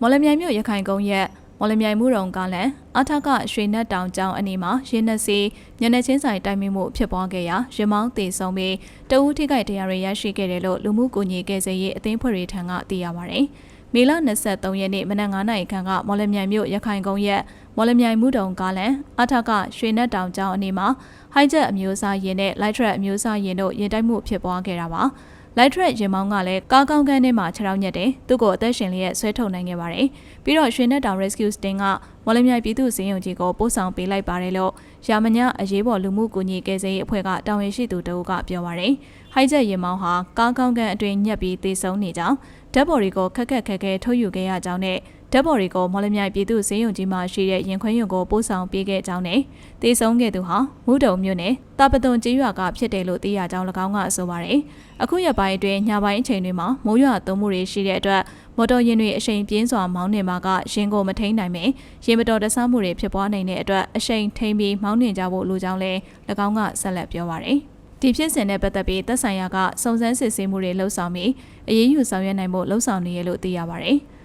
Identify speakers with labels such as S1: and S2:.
S1: မော်လမြိုင်မြို့ရခိုင်ကုန်းရက်မော်လမြိုင်မှုရုံကားလန်အထက်ကရွှေနက်တောင်ကျောင်းအနီးမှာရင်းနှစီညနေချင်းဆိုင်တိုင်မင်မှုဖြစ်ပွားခဲ့ရာရမောင်းတည်ဆုံပြီးတအူးထိခိုက်တရားတွေရရှိခဲ့တယ်လို့လူမှုကူညီကယ်ဆယ်ရေးအသင်းဖွဲ့တွေထံကသိရပါဗျ။မေလ23ရက်နေ့မနက်9:00နာရီခန့်ကမော်လမြိုင်မြို့ရခိုင်ကုန်းရက်မော်လမြိုင်မှုတုံကားလန်အထက်ကရွှေနက်တောင်ကျောင်းအနီးမှာဟိုက်ဂျက်အမျိုးအစားရင်နဲ့လိုက်ထရက်အမျိုးအစားရင်တို့ရင်တိုက်မှုဖြစ်ပွားခဲ့တာပါ။ လိုက်ထရက်ရင်မောင်းကလည်းကားကောင်းကန်းထဲမှာခြေထောက်ညက်တယ်သူ့ကိုအသက်ရှင်လျက်ဆွဲထုတ်နိုင်ခဲ့ပါတယ်ပြီးတော့ရွှေနဲ့တောင် Rescue Sting က မော်လမြိုင်ပြည်သူ့စင်းရုံကြီးကိုပို့ဆောင်ပေးလိုက်ပါတယ်လို့ရာမညအရေးပေါ်လူမှုကူညီကယ်ဆယ်ရေးအဖွဲ့ကတာဝန်ရှိသူတအုပ်ကပြောပါတယ်ဟိုက်ချက်ရင်မောင်းဟာကားကောင်းကန်းအတွင်းညက်ပြီးသေဆုံးနေကြောင်းဓာတ်ပေါ်တွေကိုခက်ခက်ခဲခဲထုတ်ယူခဲ့ရကြောင်းနဲ့ဓာတ်ပေါ်တွေကိုမော်လမြိုင်ပြည်သူ့စင်းရုံကြီးမှာရှိတဲ့ရင်ခွင်းရုံကိုပို့ဆောင်ပေးခဲ့ကြောင်းနဲ့တေဆုံးခဲ့သူဟာမူတုံမြို့နယ်တာပတုံကျေးရွာကဖြစ်တယ်လို့သိရကြောင်း၎င်းကဆိုပါတယ်။အခုရက်ပိုင်းအတွင်းညပိုင်းအချိန်တွေမှာမိုးရွာသွန်းမှုတွေရှိတဲ့အတွက်မော်တော်ယာဉ်တွေအရှိန်ပြင်းစွာမောင်းနေမှာကရင်ကိုမထိန်နိုင်မယ်။ရင်မတော်တဆမှုတွေဖြစ်ပွားနိုင်တဲ့အတွက်အရှိန်ထိန်ပြီးမောင်းနှင်ကြဖို့လိုကြောင်းလည်း၎င်းကဆက်လက်ပြောပါတယ်။ဒီဖြစ်စဉ်နဲ့ပတ်သက်ပြီးသက်ဆိုင်ရာကစုံစမ်းစစ်ဆေးမှုတွေလှုပ်ဆောင်ပြီးအရေးယူဆောင်ရွက်နိုင်ဖို့လှုံ့ဆော်နေရလို့သိရပါတယ်။